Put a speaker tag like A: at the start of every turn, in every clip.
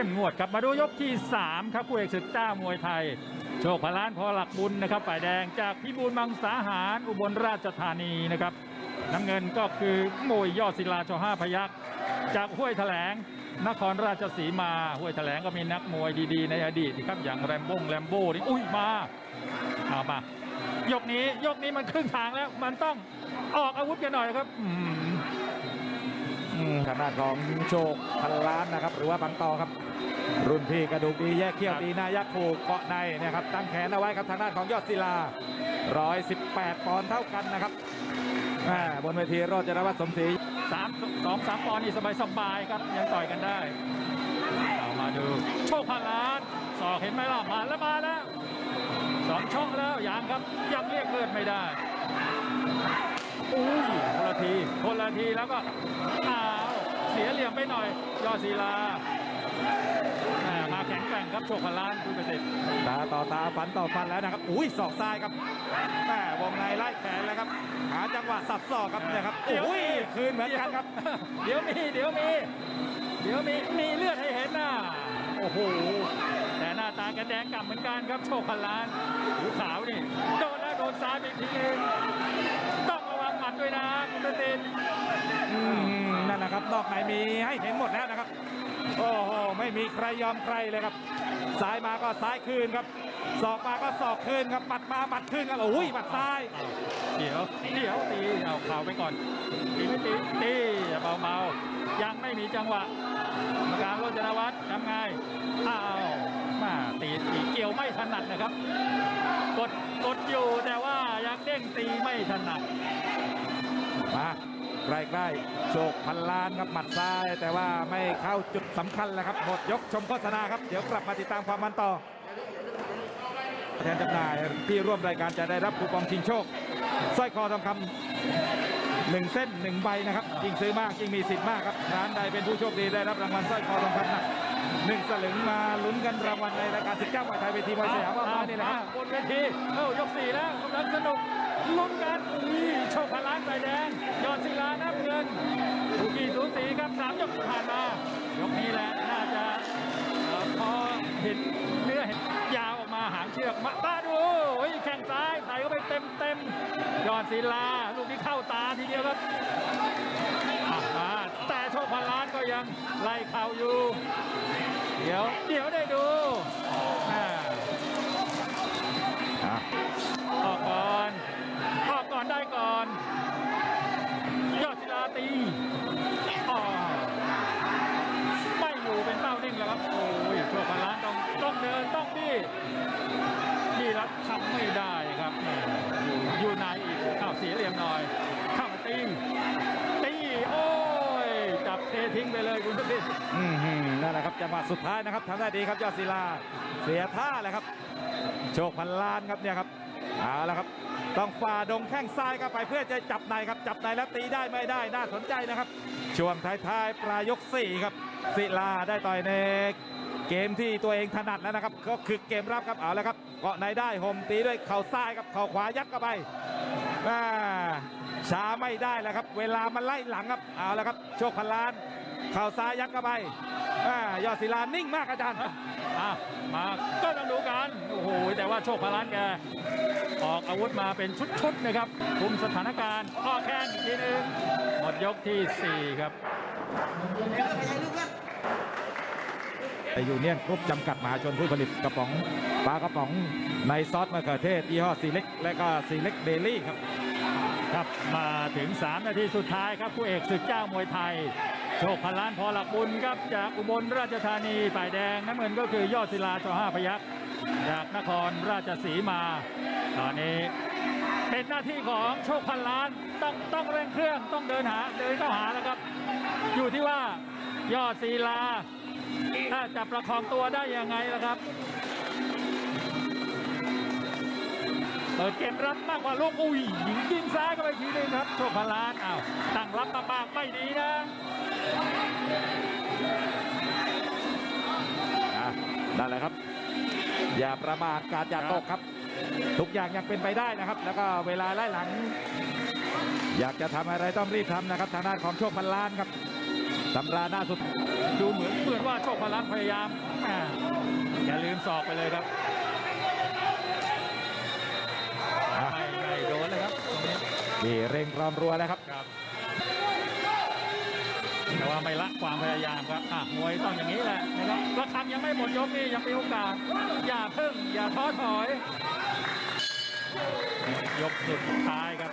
A: ข้มงวดครับมาดูยกที่ 3 ครับคู่เอกศึกเจ้ามวยไทย โชคพลานพอหลักบุญนะครับฝ่ายแดงจากพิบูลมังสาหารอุบลราชธานีนะครับน้ำเงินก็คือมวยยอดศิลาชห้าพยักษ์จากห้วยแถลง นครราชสีมาห้วยแถลงก็มีนักมวยดีๆ ในอดีตนะครับอย่างแรมบงแรมโบ้นี่อุ้ยมาเอามายกนี้ยกนี้มันครึ่งทางแล้วมันต้องออกอาวุธกันหน่อยครับอืม
B: ทางด้านของโชคพันล้านนะครับ หรือว่าบังตอครับ รุ่นพี่กระดูกดีแยกเขี้ยว
A: ครับ
B: ตีหนายักษ์ผูกเกาะในเนะครับตั้งแขนเอาไว้ครับทางด้านของยอดศิลา 118 ปอนด์เท่ากันนะครับอ่าบนเวทีโรจนวัฒน์สมศรี
A: สามสองสามปอนด์นี่สบายสบายๆครับยังต่อยกันได้เอามาดูโชคพันล้านสอกเห็นไหมล่ะมาแล้วมาแล้วสองช่องแล้วยังครับยังเรียกเลือดไม่ได้อุ้ยคนละทีคนละทีแล้วก็อ้าวเสียเห ลี่ยมไปหน่อย ยอดศิลาแหม่มาแข็งแกร่งครับโชคพันล้านคุณเกษตร
B: ตาต่อตาฟันต่อฟันแล้วนะครับอุ้ยศอกซ้ายครับแม่วงในไล่แขนแล้วครับ หาจังหวะสับศอกครับเนี่ยครับอุ้ยคืนเหมือนกันครับ
A: เดี๋ยวมีเดี๋ยวมี เดี๋ยวมีมีเลือดให้เห็นนะโอ้โหแต่หน้าตาแกแดงกลับเหมือนกันครับโชคพันล้านหูขาวนี่โดนแล้วโดนซ้ายไปอีกทีหนึง ต้องระวังหมัดด้วยนะคุณเต้น
B: อืมนั่นนะครับนอกในมีให้เห็นหมดแล้วนะครับ โอ้โหไม่มีใครยอมใครเลยครับซ้ายมาก็ซ้ายคืนครับศอกมาก็ศอกคืนครับหมัดมาหมัดคืนครับโอ้ยหมัดซ้าย
A: เดี๋ยวเดี๋ยวตีเอาเข่าไปก่อนตีไม่ตีตีเบาๆยังไม่มีจังหวะกรรมการโรจนวัฒน์ทำไงอ้าวมาตีตีเกี่ยวไม่ถนัดนะครับ กดกดอยู่แต่ว่ายังเด้งตีไม่ถนัด
B: มา ใกล้ๆโชคพันล้านครับหมัดซ้าย แต่ว่าไม่เข้าจุดสำคัญแล้วครับหมดยกชมโฆษณาครับ เดี๋ยวกลับมาติดตามความมันต่อแทนจำหน่ายที่ร่วมรายการจะได้รับคูปองชิงโชคสร้อยคอทองคำหนึ่งเส้นหนึ่งใบนะครับยิ่งซื้อมากยิ่งมีสิทธิ์มากครับร้านใดเป็นผู้โชคดีได้รับรางวัลสร้อยคอทองคำหนัก หนึ่งสลึงมาลุ้นกันรางวัลในรายการสิบเก้ามวยไทยเวทีมวยสยามว่ามานี่แหละครับ
A: บนเวทีเอ้ายกสี่แล้วกำลังสนุกลุ้นกันอุ้ยโชคพนล้านใบแดง ยอดศิลาน้ำเงินถูกกี่สูสีครับสามยกที่ผ่านมายกนี้แหละน่าจะเอ่อพอเห็นเนื้อเห็นยาวออกมาหางเชือกมาตาดูโอ้ยแข้งซ้ายใส่เข้าไปเต็มเต็มๆยอดศิลาลูกนี้เข้าตาทีเดียวครับ ไล่เข่าอยู่ เดี๋ยว เดี๋ยวได้ดู เลยคุณสุธิน
B: อืมหืมนั่นแหละครับจังหวะสุดท้ายนะครับทำได้ดีครับยอดศิลา เสียท่าแหละครับ โชคพันล้านครับเนี่ยครับเอาละครับ ต้องฝ่าดงแข้งซ้ายเข้าไปเพื่อจะจับในครับจับในแล้วตีได้ไม่ได้น่าสนใจนะครับ ช่วงท้ายๆปลายยกสี่ครับ ศิลาได้ต่อยในเกมที่ตัวเองถนัดแล้วนะครับ ก็คือเกมรับครับเอาละครับเกาะในได้ห่มตีด้วยเข่าซ้ายครับเข่าขวายัดเข้าไปอ่าช้าไม่ได้แล้วครับ เวลามันไล่หลังครับเอาละครับ โชคพันล้าน เข่าซ้ายยัดเข้าไปอ่ายอดศิลานิ่งมากอาจารย์
A: อะมาก็ต้องดูกัน โอ้โห แต่ว่าโชคพลันแก ออกอาวุธมาเป็นชุดๆนะครับ คุมสถานการณ์ออกแข้งอีกทีหนึงหมดยกที่ 4 ครับ
B: ไอยูเนียนกรุ๊ปจำกัดมหาชนผู้ผลิตกระป๋องปลากระป๋องในซอสมะเขือเทศยี่ห้อซีเล็ก และก็ซีเล็กเดลี่ครับ
A: ครับ มาถึง 3 นาทีสุดท้ายครับคู่เอกศึกเจ้ามวยไทย โชคพันล้านพอหลักบุญครับ จากอุบลราชธานีฝ่ายแดงน้ำเงินก็คือยอดศิลาชห้าพยักษ์จากนครราชสีมา ตอนนี้เป็นหน้าที่ของโชคพันล้านต้องต้องเร่งเครื่องต้องเดินหาเดินเข้าหาแล้วครับ อยู่ที่ว่ายอดศิลาถ้าจะประคองตัวได้ยังไงล่ะครับเปิดเกมรับมากกว่าลูกอุ้ยยิงยิงซ้ายเข้าไปทีนึงครับโชคพลานอ้าวตั้งรับมาบางไม่ดีนะ
B: อะนั่นแหละครับ อย่าประมาทการอย่าตกครับ ทุกอย่างยังเป็นไปได้นะครับ แล้วก็เวลาไล่หลัง อยากจะทำอะไรต้องรีบทำนะครับ ทางด้านของโชคพันล้านครับตำราหน้าสุด
A: ดูเหมือนเหมือนว่าโชคพลันพยายามแหม่อย่าลืมสอบไปเลยครับ
B: อะ
A: ไม่ไม่โดนเลยครับตรงนี้
B: ดีเร่งรอมรัวแล้วครับ
A: ครับ แต่ว่าไม่ละความพยายามครับอะมวยต้องอย่างนี้แหละนะครับระคำยังไม่หมดยกนี่ยังมีโอกาส อย่าเพิ่ง อย่าท้อถอย ยกสุดท้ายครับ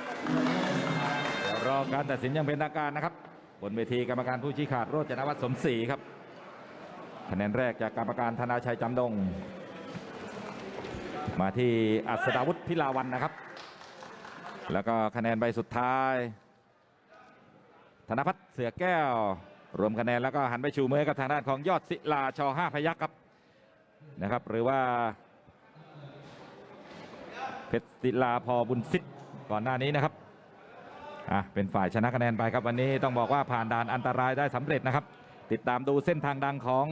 B: รอการตัดสินยังเป็นทางการนะครับ บนเวทีกรรมการผู้ชี้ขาดโรจนวัฒน์สมศรีครับคะแนนแรกจากกรรมการธนาชัยจำดง มาที่อัศดาวุฒิพิลาวันนะครับ แล้วก็คะแนนใบสุดท้าย ธนพัฒน์เสือแก้ว รวมคะแนนแล้วก็หันไปชูมือกับทางด้านของยอดศิลาชอห้าพยักครับนะครับ หรือว่าเพชรศิลาพอบุญสิทธิ์ก่อนหน้านี้นะครับอะเป็นฝ่ายชนะคะแนนไปครับวันนี้ต้องบอกว่าผ่านด่านอันตรายได้สำเร็จนะครับ ติดตามดูเส้นทางดังของ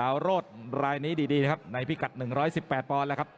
B: ดาวโรดรายนี้ดีๆนะครับในพิกัด 118 ปอนด์แล้วครับ